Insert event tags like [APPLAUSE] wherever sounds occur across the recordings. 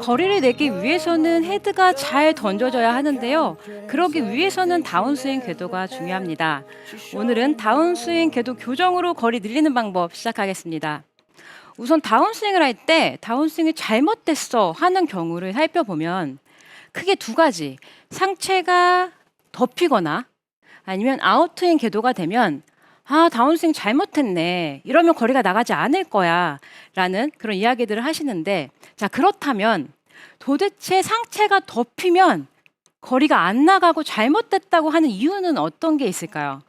거리를 내기 위해서는 헤드가 잘 던져져야 하는데요. 그러기 위해서는 다운스윙 궤도가 중요합니다. 오늘은 다운스윙 궤도 교정으로 거리 늘리는 방법 시작하겠습니다. 우선 다운스윙을 할 때 다운스윙이 잘못됐어 하는 경우를 살펴보면 크게 두 가지. 상체가 덮이거나 아니면 아웃스윙 궤도가 되면 아, 다운스윙 잘못했네. 이러면 거리가 나가지 않을 거야. 라는 그런 이야기들을 하시는데 자, 그렇다면 도대체 상체가 덮이면 거리가 안 나가고 잘못됐다고 하는 이유는 어떤 게 있을까요?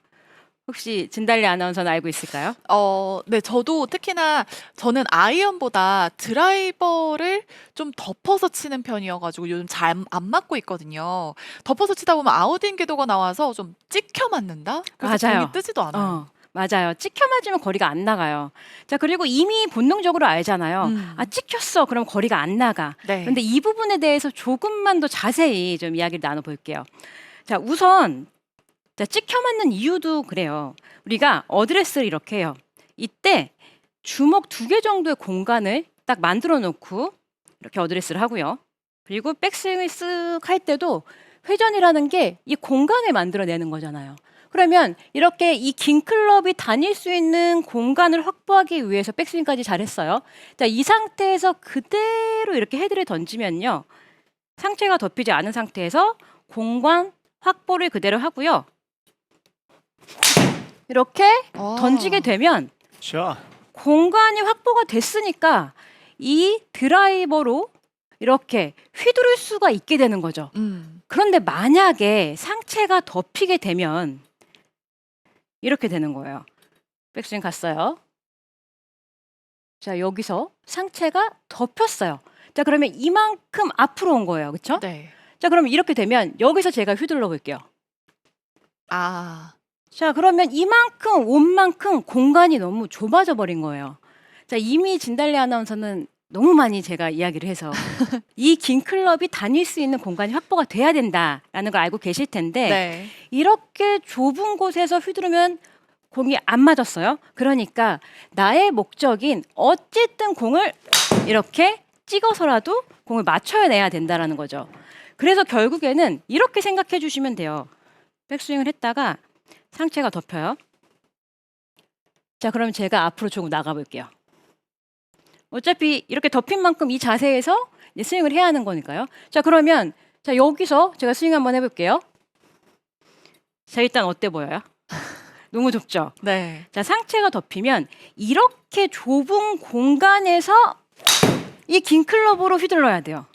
혹시 진달리 아나운서는 알고 있을까요? 어, 네, 저도 특히나 저는 아이언보다 드라이버를 좀 덮어서 치는 편이어가지고 요즘 잘 안 맞고 있거든요. 덮어서 치다 보면 아웃인 궤도가 나와서 좀 찍혀 맞는다? 그래서 맞아요. 공이 뜨지도 않아요. 어, 맞아요. 찍혀 맞으면 거리가 안 나가요. 자, 그리고 이미 본능적으로 알잖아요. 음. 아, 찍혔어. 그럼 거리가 안 나가. 네. 그런데 이 부분에 대해서 조금만 더 자세히 좀 이야기를 나눠볼게요. 자, 우선 자, 찍혀 맞는 이유도 그래요. 우리가 어드레스를 이렇게 해요. 이때 주먹 두 개 정도의 공간을 딱 만들어 놓고 이렇게 어드레스를 하고요. 그리고 백스윙을 쓱 할 때도 회전이라는 게 이 공간을 만들어내는 거잖아요. 그러면 이렇게 이 긴 클럽이 다닐 수 있는 공간을 확보하기 위해서 백스윙까지 잘했어요. 자, 이 상태에서 그대로 이렇게 헤드를 던지면요. 상체가 덮이지 않은 상태에서 공간 확보를 그대로 하고요. 이렇게 아. 던지게 되면 자, 공간이 확보가 됐으니까 이 드라이버로 이렇게 휘두를 수가 있게 되는 거죠. 음. 그런데 만약에 상체가 덮이게 되면 이렇게 되는 거예요. 백스윙 갔어요. 자, 여기서 상체가 덮였어요. 자, 그러면 이만큼 앞으로 온 거예요. 그렇죠? 네. 자, 그러면 이렇게 되면 여기서 제가 휘둘러 볼게요. 아. 자, 그러면 이만큼 온 만큼 공간이 너무 좁아져 버린 거예요. 자, 이미 진달래 아나운서는 너무 많이 제가 이야기를 해서 [LAUGHS] 이 긴 클럽이 다닐 수 있는 공간이 확보가 돼야 된다라는 걸 알고 계실 텐데 네. 이렇게 좁은 곳에서 휘두르면 공이 안 맞았어요. 그러니까 나의 목적인 어쨌든 공을 이렇게 찍어서라도 공을 맞춰야 내야 된다라는 거죠. 그래서 결국에는 이렇게 생각해 주시면 돼요. 백스윙을 했다가 상체가 덮여요. 자, 그럼 제가 앞으로 조금 나가 볼게요. 어차피 이렇게 덮인 만큼 이 자세에서 스윙을 해야 하는 거니까요. 자, 그러면 자, 여기서 제가 스윙 한번 해볼게요. 자, 일단 어때 보여요? [LAUGHS] 너무 좁죠? 네. 자, 상체가 덮이면 이렇게 좁은 공간에서 이 긴 클럽으로 휘둘러야 돼요.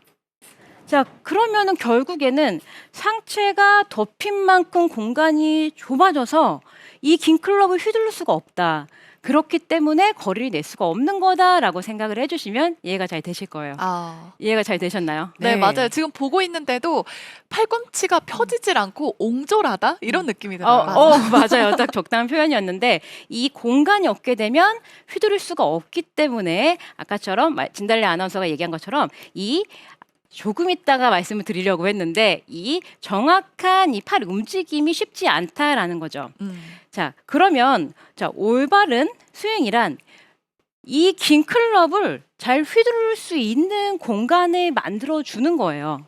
자, 그러면은 결국에는 상체가 덮인 만큼 공간이 좁아져서 이 긴 클럽을 휘둘릴 수가 없다. 그렇기 때문에 거리를 낼 수가 없는 거다라고 생각을 해주시면 이해가 잘 되실 거예요. 아. 이해가 잘 되셨나요? 네, 맞아요. 지금 보고 있는데도 팔꿈치가 펴지질 않고 옹졸하다 이런 느낌이 어, 들어요. 어, 맞아요. 딱 적당한 표현이었는데 이 공간이 없게 되면 휘두를 수가 없기 때문에 아까처럼 말- 진달래 아나운서가 얘기한 것처럼 이 조금 있다가 말씀을 드리려고 했는데 이 정확한 이 팔 움직임이 쉽지 않다라는 거죠. 음. 자, 그러면 자, 올바른 스윙이란 이 긴 클럽을 잘 휘두를 수 있는 공간을 만들어 주는 거예요.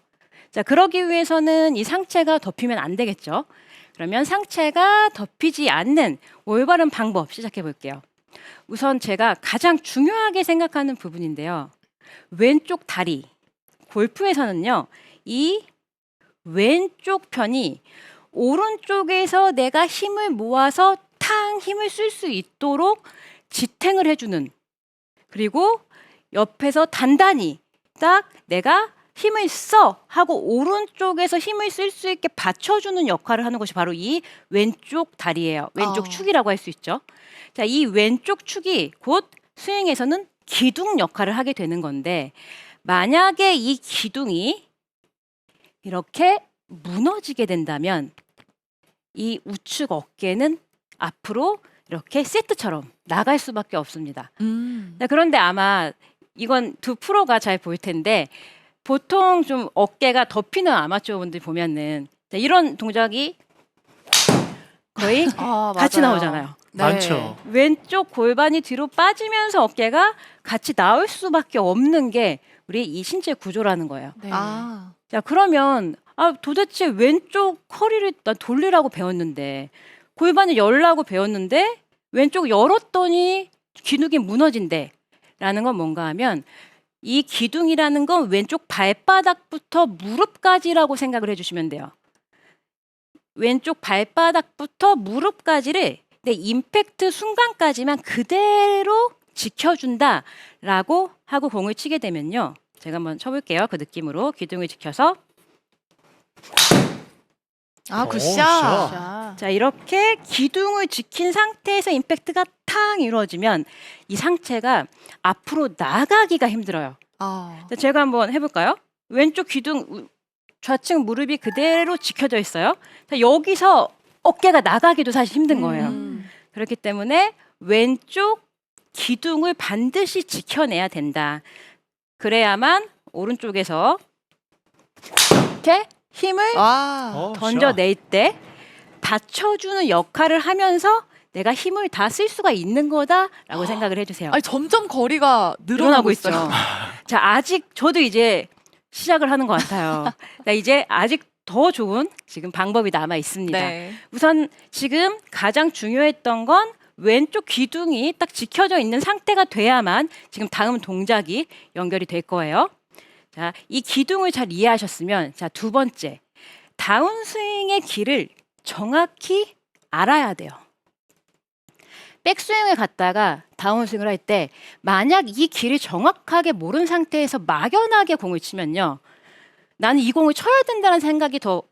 자, 그러기 위해서는 이 상체가 덮이면 안 되겠죠. 그러면 상체가 덮이지 않는 올바른 방법 시작해 볼게요. 우선 제가 가장 중요하게 생각하는 부분인데요. 왼쪽 다리. 골프에서는요. 이 왼쪽 편이 오른쪽에서 내가 힘을 모아서 탕 힘을 쓸 수 있도록 지탱을 해주는 그리고 옆에서 단단히 딱 내가 힘을 써 하고 오른쪽에서 힘을 쓸 수 있게 받쳐주는 역할을 하는 것이 바로 이 왼쪽 다리예요. 왼쪽 어. 축이라고 할 수 있죠. 자, 이 왼쪽 축이 곧 스윙에서는 기둥 역할을 하게 되는 건데 만약에 이 기둥이 이렇게 무너지게 된다면 이 우측 어깨는 앞으로 이렇게 세트처럼 나갈 수밖에 없습니다. 음. 네, 그런데 아마 이건 두 프로가 잘 보일 텐데 보통 좀 어깨가 덮이는 아마추어 분들 보면은 자, 이런 동작이 거의 [LAUGHS] 아, 같이 맞아요. 나오잖아요. 네. 많죠. 왼쪽 골반이 뒤로 빠지면서 어깨가 같이 나올 수밖에 없는 게 우리 이 신체 구조라는 거예요. 네. 아. 자, 그러면 아, 도대체 왼쪽 허리를 나 돌리라고 배웠는데 골반을 열라고 배웠는데 왼쪽 열었더니 기둥이 무너진대. 라는 건 뭔가 하면 이 기둥이라는 건 왼쪽 발바닥부터 무릎까지라고 생각을 해주시면 돼요. 왼쪽 발바닥부터 무릎까지를 내 임팩트 순간까지만 그대로 지켜준다라고 하고 공을 치게 되면요. 제가 한번 쳐볼게요. 그 느낌으로 기둥을 지켜서 아, 오, 굿샷. 굿샷. 자, 자 이렇게 기둥을 지킨 상태에서 임팩트가 탕 이루어지면 이 상체가 앞으로 나가기가 힘들어요. 아. 자, 제가 한번 해볼까요? 왼쪽 기둥 우- 좌측 무릎이 그대로 지켜져 있어요. 자, 여기서 어깨가 나가기도 사실 힘든 거예요. 음. 그렇기 때문에 왼쪽 기둥을 반드시 지켜내야 된다. 그래야만 오른쪽에서 이렇게 힘을 와. 어, 던져낼 때 받쳐주는 역할을 하면서 내가 힘을 다 쓸 수가 있는 거다라고 생각을 해주세요. 아니 점점 거리가 늘어나고 늘어나고 있어요. 있죠. 자 아직 저도 이제 시작을 하는 것 같아요. 나 [LAUGHS] 이제 아직 더 좋은 지금 방법이 남아 있습니다. 네. 우선 지금 가장 중요했던 건 왼쪽 기둥이 딱 지켜져 있는 상태가 돼야만 지금 다음 동작이 연결이 될 거예요. 자, 이 기둥을 잘 이해하셨으면 자, 두 번째. 다운스윙의 길을 정확히 알아야 돼요. 백스윙을 갔다가 다운스윙을 할 때 만약 이 길을 정확하게 모른 상태에서 막연하게 공을 치면요. 나는 이 공을 쳐야 된다는 생각이 더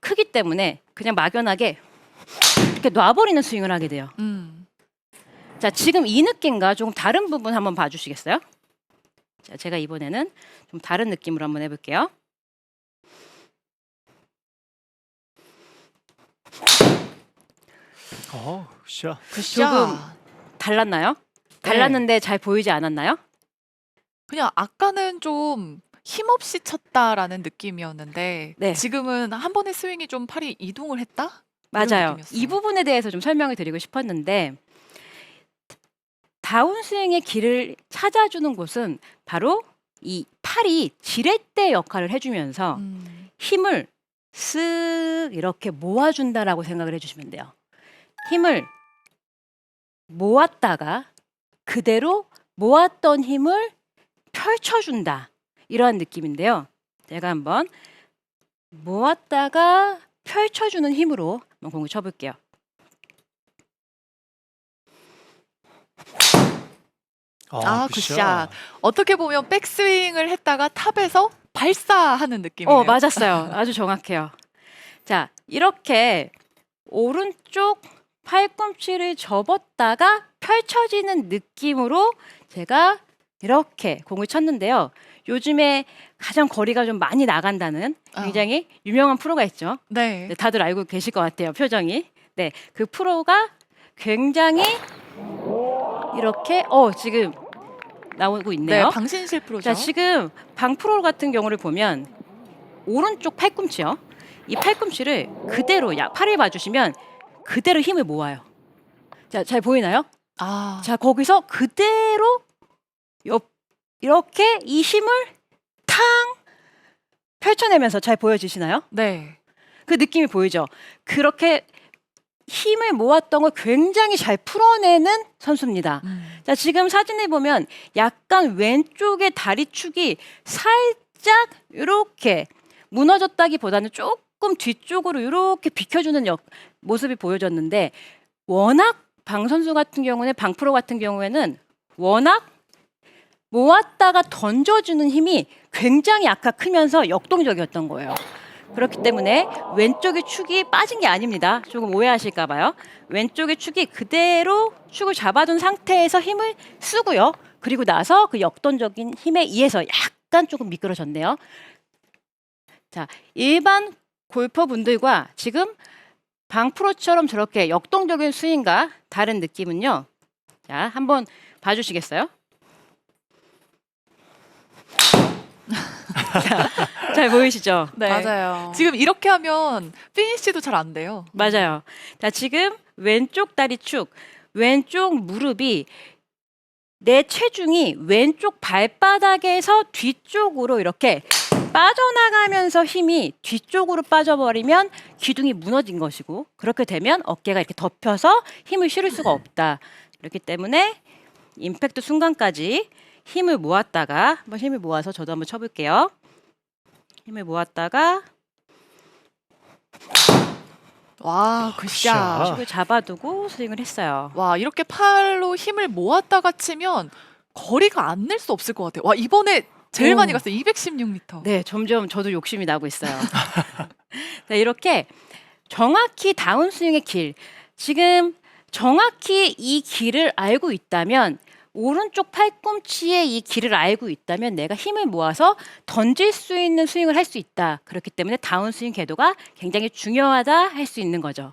크기 때문에 그냥 막연하게 이렇게 놔버리는 스윙을 하게 돼요. 음. 자, 지금 이 느낌과 조금 다른 부분 한번 봐주시겠어요? 자, 제가 이번에는 좀 다른 느낌으로 한번 해볼게요. 어. 굿샷. 조금 달랐나요? 달랐는데 잘 보이지 않았나요? 그냥 아까는 좀 힘없이 쳤다라는 느낌이었는데 네. 지금은 한 번의 스윙이 좀 팔이 이동을 했다? 맞아요. 느낌이었어요. 이 부분에 대해서 좀 설명을 드리고 싶었는데 다운스윙의 길을 찾아주는 곳은 바로 이 팔이 지렛대 역할을 해주면서 음. 힘을 쓱 이렇게 모아준다라고 생각을 해주시면 돼요. 힘을 모았다가 그대로 모았던 힘을 펼쳐준다. 이러한 느낌인데요. 제가 한번 모았다가 펼쳐주는 힘으로 한번 공을 쳐볼게요. 아, 굿샷. 어떻게 보면 백스윙을 했다가 탑에서 발사하는 느낌이에요. 어, 맞았어요. 아주 정확해요. 자, 이렇게 오른쪽 팔꿈치를 접었다가 펼쳐지는 느낌으로 제가 이렇게 공을 쳤는데요. 요즘에 가장 거리가 좀 많이 나간다는 어. 굉장히 유명한 프로가 있죠. 네. 네, 다들 알고 계실 것 같아요. 표정이. 네, 그 프로가 굉장히 이렇게 어 지금 나오고 네, 있네요. 방신실 프로죠. 자, 지금 방프로 같은 경우를 보면 오른쪽 팔꿈치요. 이 팔꿈치를 그대로 야 팔을 봐주시면 그대로 힘을 모아요. 자, 잘 보이나요? 아, 자, 거기서 그대로 옆 이렇게 이 힘을 탕 펼쳐내면서 잘 보여지시나요? 네. 그 느낌이 보이죠? 그렇게 힘을 모았던 걸 굉장히 잘 풀어내는 선수입니다. 음. 자, 지금 사진을 보면 약간 왼쪽의 다리 축이 살짝 이렇게 무너졌다기보다는 조금 뒤쪽으로 이렇게 비켜주는 역, 모습이 보여졌는데 워낙 방 선수 같은 경우는 방 프로 같은 경우에는 워낙 모았다가 던져주는 힘이 굉장히 아까 크면서 역동적이었던 거예요. 그렇기 때문에 왼쪽의 축이 빠진 게 아닙니다. 조금 오해하실까 봐요. 왼쪽의 축이 그대로 축을 잡아둔 상태에서 힘을 쓰고요. 그리고 나서 그 역동적인 힘에 의해서 약간 조금 미끄러졌네요. 자, 일반 골퍼분들과 지금 방프로처럼 저렇게 역동적인 스윙과 다른 느낌은요. 자, 한번 봐주시겠어요? 자, [LAUGHS] 잘 보이시죠? [LAUGHS] 네. 맞아요. 지금 이렇게 하면 피니쉬도 잘 안 돼요. 맞아요. 자, 지금 왼쪽 다리 축, 왼쪽 무릎이 내 체중이 왼쪽 발바닥에서 뒤쪽으로 이렇게 빠져나가면서 힘이 뒤쪽으로 빠져버리면 기둥이 무너진 것이고 그렇게 되면 어깨가 이렇게 덮여서 힘을 실을 수가 없다. 그렇기 때문에 임팩트 순간까지 힘을 모았다가 한번 힘을 모아서 저도 한번 쳐볼게요. 힘을 모았다가 와, 그 굿샷. 샷. 축을 잡아두고 스윙을 했어요. 와, 이렇게 팔로 힘을 모았다가 치면 거리가 안 낼 수 없을 것 같아요. 와, 이번에 제일 오. 많이 갔어요. 216m. 네, 점점 저도 욕심이 나고 있어요. [LAUGHS] 네, 이렇게 정확히 다운스윙의 길, 지금 정확히 이 길을 알고 있다면 오른쪽 팔꿈치의 이 길을 알고 있다면 내가 힘을 모아서 던질 수 있는 스윙을 할 수 있다. 그렇기 때문에 다운스윙 궤도가 굉장히 중요하다 할 수 있는 거죠.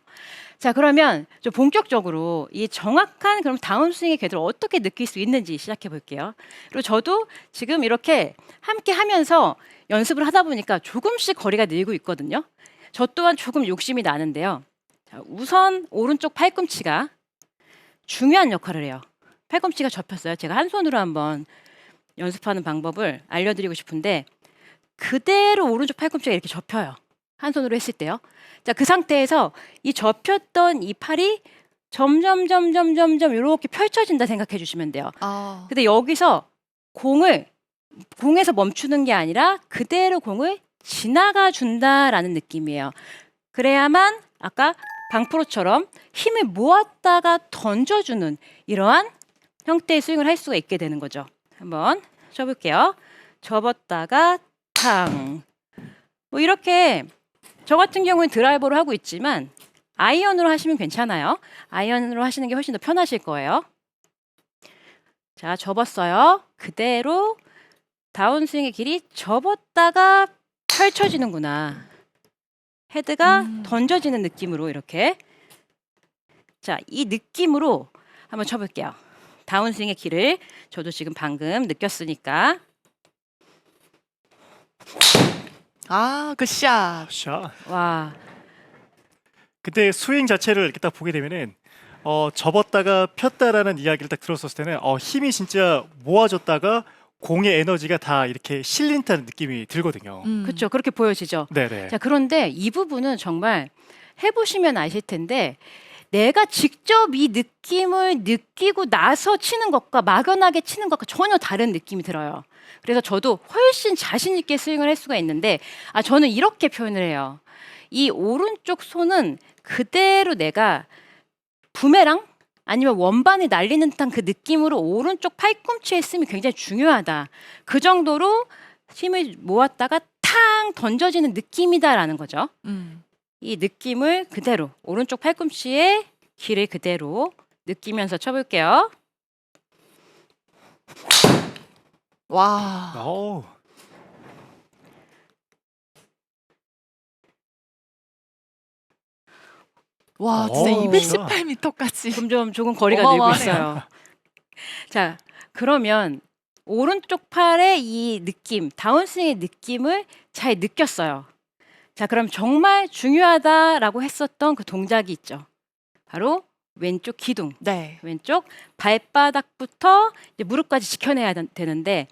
자, 그러면 좀 본격적으로 이 정확한 그럼 다운스윙의 궤도를 어떻게 느낄 수 있는지 시작해 볼게요. 그리고 저도 지금 이렇게 함께 하면서 연습을 하다 보니까 조금씩 거리가 늘고 있거든요. 저 또한 조금 욕심이 나는데요. 자, 우선 오른쪽 팔꿈치가 중요한 역할을 해요. 팔꿈치가 접혔어요. 제가 한 손으로 한번 연습하는 방법을 알려드리고 싶은데 그대로 오른쪽 팔꿈치가 이렇게 접혀요. 한 손으로 했을 때요. 자, 그 상태에서 이 접혔던 이 팔이 점점 점점 점점 이렇게 펼쳐진다 생각해 주시면 돼요. 아. 근데 여기서 공을 공에서 멈추는 게 아니라 그대로 공을 지나가 준다라는 느낌이에요. 그래야만 아까 강프로처럼 힘을 모았다가 던져주는 이러한 형태의 스윙을 할 수가 있게 되는 거죠. 한번 쳐볼게요. 접었다가 탕. 뭐 이렇게 저 같은 경우는 드라이버로 하고 있지만 아이언으로 하시면 괜찮아요. 아이언으로 하시는 게 훨씬 더 편하실 거예요. 자, 접었어요. 그대로 다운스윙의 길이 접었다가 펼쳐지는구나. 헤드가 음. 던져지는 느낌으로 이렇게. 자, 이 느낌으로 한번 쳐볼게요. 다운스윙의 길을 저도 지금 방금 느꼈으니까. 아, 그 샷. 샷. 와, 그때 스윙 자체를 이렇게 딱 보게 되면은 어, 접었다가 폈다라는 이야기를 딱 들었었을 때는 어, 힘이 진짜 모아졌다가 공의 에너지가 다 이렇게 실린다는 느낌이 들거든요. 음. 그렇죠. 그렇게 보여지죠. 네네. 자, 그런데 이 부분은 정말 해보시면 아실 텐데 내가 직접 이 느낌을 느끼고 나서 치는 것과 막연하게 치는 것과 전혀 다른 느낌이 들어요. 그래서 저도 훨씬 자신 있게 스윙을 할 수가 있는데 아 저는 이렇게 표현을 해요. 이 오른쪽 손은 그대로 내가 부메랑 아니면 원반이 날리는 듯한 그 느낌으로 오른쪽 팔꿈치에 쓰면 굉장히 중요하다. 그 정도로 힘을 모았다가 탕 던져지는 느낌이다라는 거죠. 음. 이 느낌을 그대로 오른쪽 팔꿈치에 길을 그대로 느끼면서 쳐볼게요. 와. 어우. 와, 진짜 오. 218m까지. 점점 조금 거리가 늘고 어마어마하네요. 있어요. [LAUGHS] 자, 그러면 오른쪽 팔의 이 느낌, 다운스윙의 느낌을 잘 느꼈어요. 자, 그럼 정말 중요하다라고 했었던 그 동작이 있죠. 바로 왼쪽 기둥. 네. 왼쪽 발바닥부터 이제 무릎까지 지켜내야 된- 되는데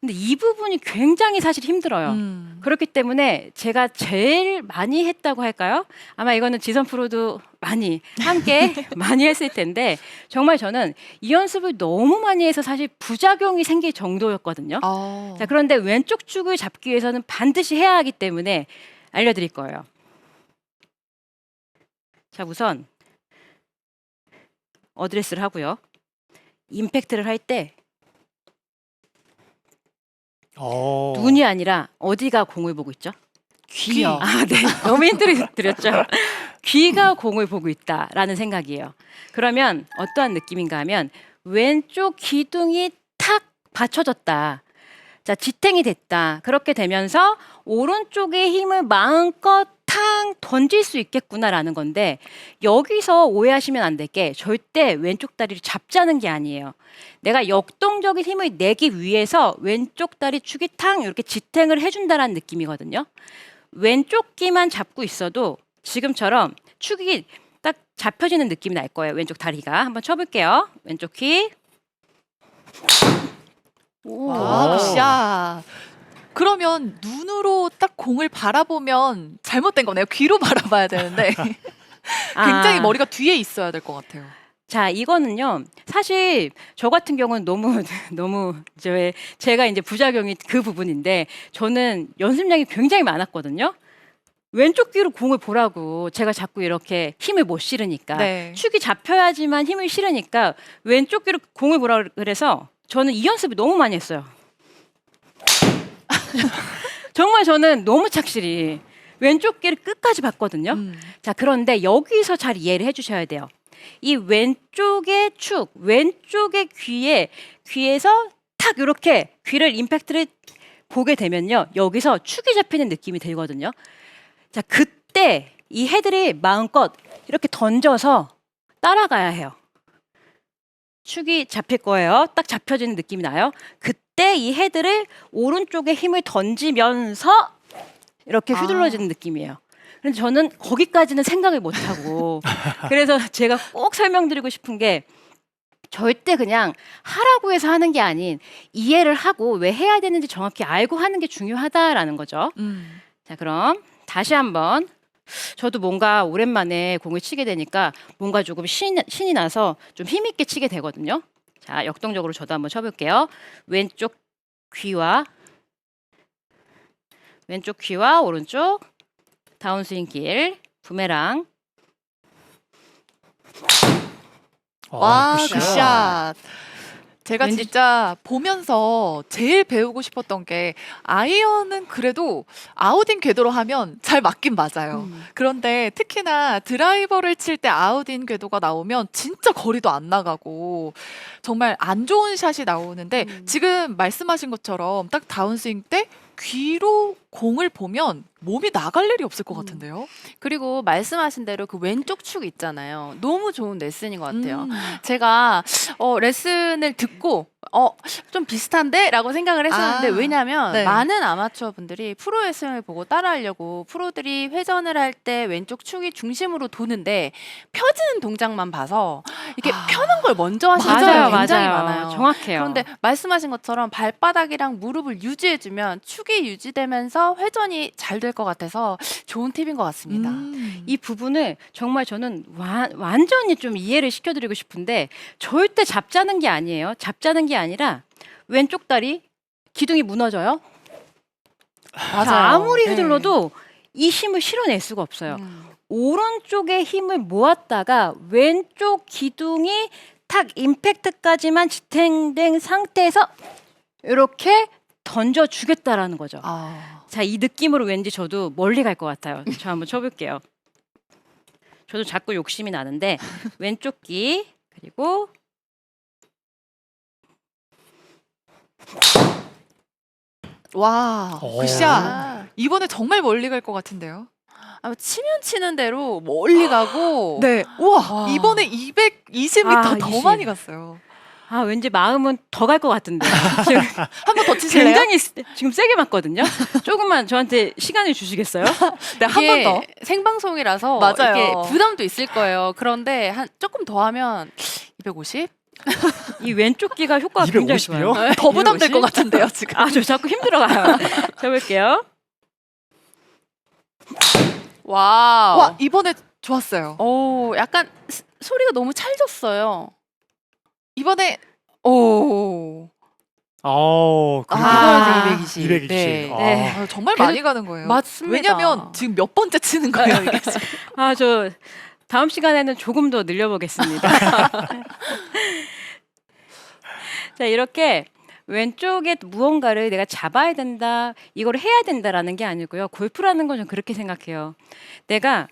근데 이 부분이 굉장히 사실 힘들어요. 음. 그렇기 때문에 제가 제일 많이 했다고 할까요? 아마 이거는 지선 프로도 많이 함께 [LAUGHS] 많이 했을 텐데 정말 저는 이 연습을 너무 많이 해서 사실 부작용이 생길 정도였거든요. 어. 자, 그런데 왼쪽 축을 잡기 위해서는 반드시 해야 하기 때문에 알려드릴 거예요. 자, 우선 어드레스를 하고요. 임팩트를 할 때 어. 눈이 아니라 어디가 공을 보고 있죠? 귀요. 아, 네. [LAUGHS] 너무 힌트를 드렸죠. 귀가 공을 보고 있다라는 생각이에요. 그러면 어떠한 느낌인가 하면 왼쪽 기둥이 탁 받쳐졌다. 자, 지탱이 됐다. 그렇게 되면서 오른쪽의 힘을 마음껏 탕 던질 수 있겠구나라는 건데 여기서 오해하시면 안 될 게 절대 왼쪽 다리를 잡자는 게 아니에요. 내가 역동적인 힘을 내기 위해서 왼쪽 다리 축이 탕 이렇게 지탱을 해준다라는 느낌이거든요. 왼쪽 귀만 잡고 있어도 지금처럼 축이 딱 잡혀지는 느낌이 날 거예요. 왼쪽 다리가 한번 쳐볼게요. 왼쪽 귀. 오. 와, 오. 굿샷. 그러면 눈으로 딱 공을 바라보면 잘못된 거네요. 귀로 [LAUGHS] 바라봐야 되는데 [LAUGHS] 굉장히 아. 머리가 뒤에 있어야 될 것 같아요. 자, 이거는요. 사실 저 같은 경우는 너무 [LAUGHS] 너무 이제 왜 제가 이제 부작용이 그 부분인데 저는 연습량이 굉장히 많았거든요. 왼쪽 귀로 공을 보라고 제가 자꾸 이렇게 힘을 못 실으니까 네. 축이 잡혀야지만 힘을 실으니까 왼쪽 귀로 공을 보라 그래서 저는 이 연습을 너무 많이 했어요. [LAUGHS] 정말 저는 너무 착실히 왼쪽 귀를 끝까지 봤거든요. 음. 자, 그런데 여기서 잘 이해를 해주셔야 돼요. 이 왼쪽의 축, 왼쪽의 귀에 귀에서 탁 이렇게 귀를 임팩트를 보게 되면요, 여기서 축이 잡히는 느낌이 들거든요. 자, 그때 이 헤드를 마음껏 이렇게 던져서 따라가야 해요. 축이 잡힐 거예요. 딱 잡혀지는 느낌이 나요. 그때 이 헤드를 오른쪽에 힘을 던지면서 이렇게 아. 휘둘러지는 느낌이에요. 근데 저는 거기까지는 생각을 못 하고 [LAUGHS] 그래서 제가 꼭 설명드리고 싶은 게 절대 그냥 하라고 해서 하는 게 아닌 이해를 하고 왜 해야 되는지 정확히 알고 하는 게 중요하다라는 거죠. 음. 자, 그럼 다시 한번 저도 뭔가 오랜만에 공을 치게 되니까 뭔가 조금 신, 신이 나서 좀 힘있게 치게 되거든요. 자, 역동적으로 저도 한번 쳐볼게요. 왼쪽 귀와 왼쪽 귀와 오른쪽 다운스윙 길 부메랑 와, 굿샷. 굿샷. 제가 왠지- 진짜 보면서 제일 배우고 싶었던 게 아이언은 그래도 아웃인 궤도로 하면 잘 맞긴 맞아요. 음. 그런데 특히나 드라이버를 칠 때 아웃인 궤도가 나오면 진짜 거리도 안 나가고 정말 안 좋은 샷이 나오는데 음. 지금 말씀하신 것처럼 딱 다운스윙 때 귀로 공을 보면 몸이 나갈 일이 없을 것 음. 같은데요. 그리고 말씀하신 대로 그 왼쪽 축 있잖아요. 너무 좋은 레슨인 것 같아요. 음. 제가 어, 레슨을 듣고 어, 좀 비슷한데 라고 생각을 했었는데 아, 왜냐하면 네. 많은 아마추어 분들이 프로의 스윙을 보고 따라하려고 프로들이 회전을 할 때 왼쪽 축이 중심으로 도는데 펴지는 동작만 봐서 이렇게 아. 펴는 걸 먼저 하시는 맞아요, 분들이 굉장히 맞아요. 많아요. 정확해요. 그런데 말씀하신 것처럼 발바닥이랑 무릎을 유지해주면 축이 유지되면서 회전이 잘 될 것 같아서 좋은 팁인 것 같습니다. 음. 이 부분을 정말 저는 와- 완전히 좀 이해를 시켜드리고 싶은데 절대 잡자는 게 아니에요. 잡자는 게 아니라 왼쪽 다리 기둥이 무너져요. 자, 아무리 네. 휘둘러도 이 힘을 실어낼 수가 없어요. 음. 오른쪽에 힘을 모았다가 왼쪽 기둥이 탁 임팩트까지만 지탱된 상태에서 이렇게 던져 주겠다라는 거죠. 아. 자, 이 느낌으로 왠지 저도 멀리 갈 것 같아요. 저 한번 쳐볼게요. 저도 자꾸 욕심이 나는데 왼쪽 귀 그리고 와, 오. 굿샷. 아, 이번에 정말 멀리 갈 것 같은데요. 아, 치면 치는 대로 멀리 가고 [GASPS] 네. 우와, 와. 이번에 220m 아, 더 20. 많이 갔어요. 아 왠지 마음은 더 갈 것 같은데 [LAUGHS] 지금 한 번 더 치실래요? 굉장히 세- 지금 세게 맞거든요. 조금만 저한테 시간을 주시겠어요? [LAUGHS] 네, 한번 더. 생방송이라서 맞아요. 이게 부담도 있을 거예요. 그런데 한 조금 더 하면 250? 이 왼쪽 귀가 효과가 굉장히 250 이요? 좋아요. 더 부담될 250? 것 같은데요, 지금. 아, 저 자꾸 힘들어가요. [LAUGHS] 쳐볼게요. 와우. 와, 이번에 좋았어요. 오, 약간 스- 소리가 너무 찰졌어요. 이번에 오. 어, 그 아, 이번에 220. 220. 네. 아. 네. 아, 정말 계속- 많이 가는 거예요. 맞습니다. 왜냐면 지금 몇 번째 치는 거예요, 이게. 지금. [LAUGHS] 아, 저 다음 시간에는 조금 더 늘려보겠습니다. [LAUGHS] [LAUGHS] 자, 이렇게 왼쪽에 무언가를 내가 잡아야 된다, 이걸 해야 된다라는 게 아니고요. 골프라는 건 좀 그렇게 생각해요. 내가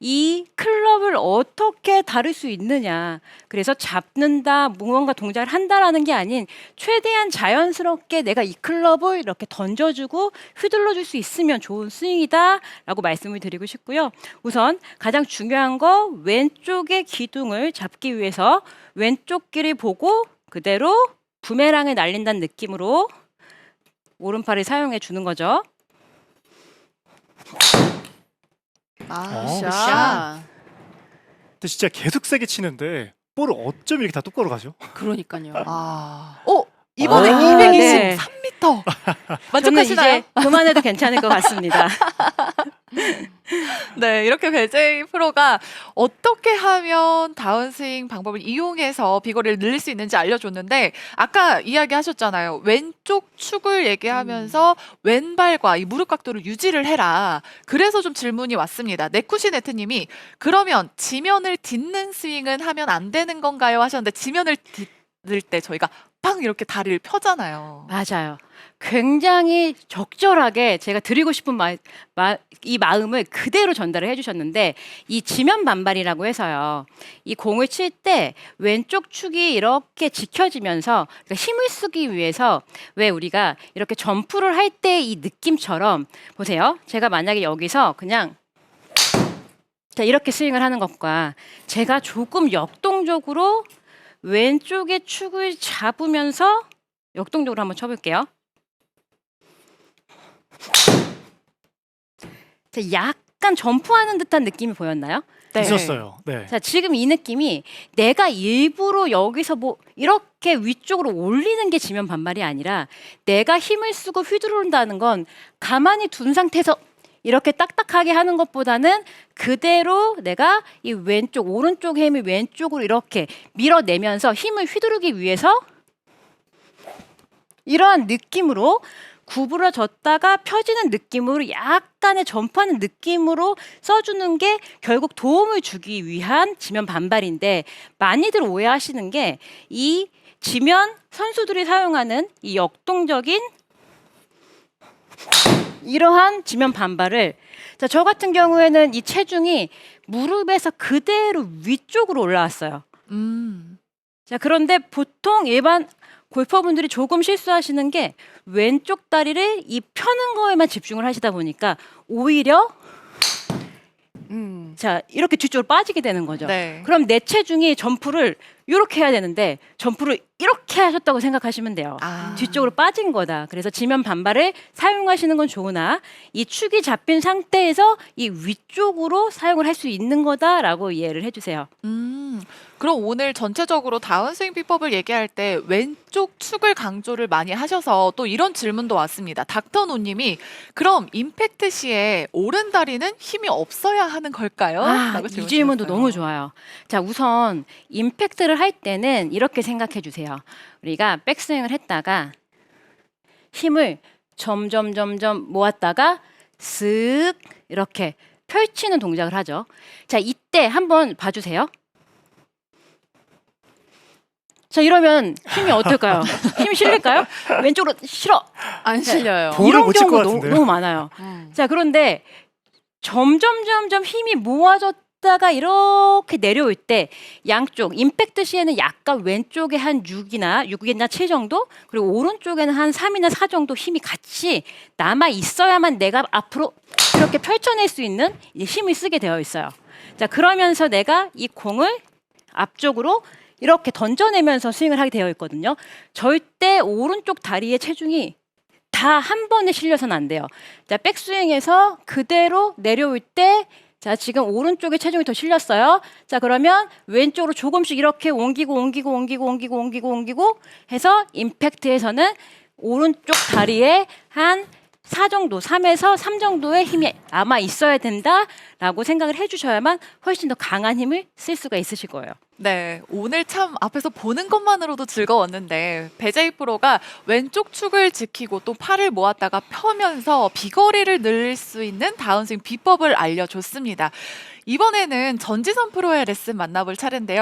이 클럽을 어떻게 다룰 수 있느냐. 그래서 잡는다, 무언가 동작을 한다라는 게 아닌 최대한 자연스럽게 내가 이 클럽을 이렇게 던져주고 휘둘러 줄 수 있으면 좋은 스윙이다라고 말씀을 드리고 싶고요. 우선 가장 중요한 거 왼쪽의 기둥을 잡기 위해서 왼쪽 길을 보고 그대로 부메랑을 날린다는 느낌으로 오른팔을 사용해 주는 거죠. 아, 어, 굿샷. 샷. 근데 진짜 계속 세게 치는데 볼을 어쩜 이렇게 다 똑바로 가죠? 그러니까요. [LAUGHS] 아, 어 이번에 아, 223m [LAUGHS] 저는 만족하시나요? 그만해도 괜찮을 것 같습니다. [LAUGHS] 네, 이렇게 배제이 프로가 어떻게 하면 다운스윙 방법을 이용해서 비거리를 늘릴 수 있는지 알려줬는데 아까 이야기하셨잖아요. 왼쪽 축을 얘기하면서 왼발과 이 무릎 각도를 유지를 해라. 그래서 좀 질문이 왔습니다. 네쿠시 네트님이 그러면 지면을 딛는 스윙은 하면 안 되는 건가요? 하셨는데 지면을 딛을 때 저희가 빵 이렇게 다리를 펴잖아요. 맞아요. 굉장히 적절하게 제가 드리고 싶은 마, 마, 이 마음을 그대로 전달을 해주셨는데 이 지면 반발이라고 해서요. 이 공을 칠 때 왼쪽 축이 이렇게 지켜지면서 그러니까 힘을 쓰기 위해서 왜 우리가 이렇게 점프를 할 때 이 느낌처럼 보세요. 제가 만약에 여기서 그냥 자 이렇게 스윙을 하는 것과 제가 조금 역동적으로 왼쪽의 축을 잡으면서 역동적으로 한번 쳐볼게요. 자, 약간 점프하는 듯한 느낌이 보였나요? 네. 있었어요. 네. 자, 지금 이 느낌이 내가 일부러 여기서 뭐 이렇게 위쪽으로 올리는 게 지면 반발이 아니라 내가 힘을 쓰고 휘두른다는 건 가만히 둔 상태에서 이렇게 딱딱하게 하는 것보다는 그대로 내가 이 왼쪽 오른쪽 힘을 왼쪽으로 이렇게 밀어내면서 힘을 휘두르기 위해서 이러한 느낌으로 구부러졌다가 펴지는 느낌으로 약간의 점프하는 느낌으로 써주는 게 결국 도움을 주기 위한 지면 반발인데 많이들 오해하시는 게 이 지면 선수들이 사용하는 이 역동적인 이러한 지면 반발을 자, 저 같은 경우에는 이 체중이 무릎에서 그대로 위쪽으로 올라왔어요. 음. 자, 그런데 보통 일반 골퍼분들이 조금 실수하시는 게 왼쪽 다리를 이 펴는 거에만 집중을 하시다 보니까 오히려 음. 자, 이렇게 뒤쪽으로 빠지게 되는 거죠. 네. 그럼 내 체중이 점프를 이렇게 해야 되는데 점프를 이렇게 하셨다고 생각하시면 돼요. 아. 뒤쪽으로 빠진 거다. 그래서 지면 반발을 사용하시는 건 좋으나 이 축이 잡힌 상태에서 이 위쪽으로 사용을 할 수 있는 거다라고 이해를 해주세요. 음, 그럼 오늘 전체적으로 다운스윙 비법을 얘기할 때 왼쪽 축을 강조를 많이 하셔서 또 이런 질문도 왔습니다. 닥터 노님이 그럼 임팩트 시에 오른 다리는 힘이 없어야 하는 걸까요? 아, 라고 이 질문 질문도 주셨어요. 너무 좋아요. 자, 우선 임팩트를 할 때는 이렇게 생각해 주세요. 우리가 백스윙을 했다가 힘을 점점 점점 모았다가 쓱 이렇게 펼치는 동작을 하죠. 자, 이때 한번 봐주세요. 자, 이러면 힘이 어떨까요? [LAUGHS] 힘이 실릴까요? 왼쪽으로 실어. 안 실려요. 볼을 이런 못칠것 경우 너무, 같은데요? 너무 많아요. 음. 자, 그런데 점점 점점 힘이 모아졌 다가 이렇게 내려올 때 양쪽 임팩트 시에는 약간 왼쪽에 한 6이나 6이나 7 정도 그리고 오른쪽에는 한 3이나 4 정도 힘이 같이 남아 있어야만 내가 앞으로 이렇게 펼쳐낼 수 있는 이 힘을 쓰게 되어 있어요. 자, 그러면서 내가 이 공을 앞쪽으로 이렇게 던져내면서 스윙을 하게 되어 있거든요. 절대 오른쪽 다리의 체중이 다 한 번에 실려서는 안 돼요. 자, 백스윙에서 그대로 내려올 때, 자, 지금 오른쪽에 체중이 더 실렸어요. 자, 그러면 왼쪽으로 조금씩 이렇게 옮기고, 옮기고, 옮기고, 옮기고, 옮기고, 옮기고 해서 임팩트에서는 오른쪽 다리에 한 4 정도, 3에서 3 정도의 힘이 남아 있어야 된다라고 생각을 해주셔야만 훨씬 더 강한 힘을 쓸 수가 있으실 거예요. 네, 오늘 참 앞에서 보는 것만으로도 즐거웠는데 배제이 프로가 왼쪽 축을 지키고 또 팔을 모았다가 펴면서 비거리를 늘릴 수 있는 다운스윙 비법을 알려줬습니다. 이번에는 전지선 프로의 레슨 만나볼 차례인데요.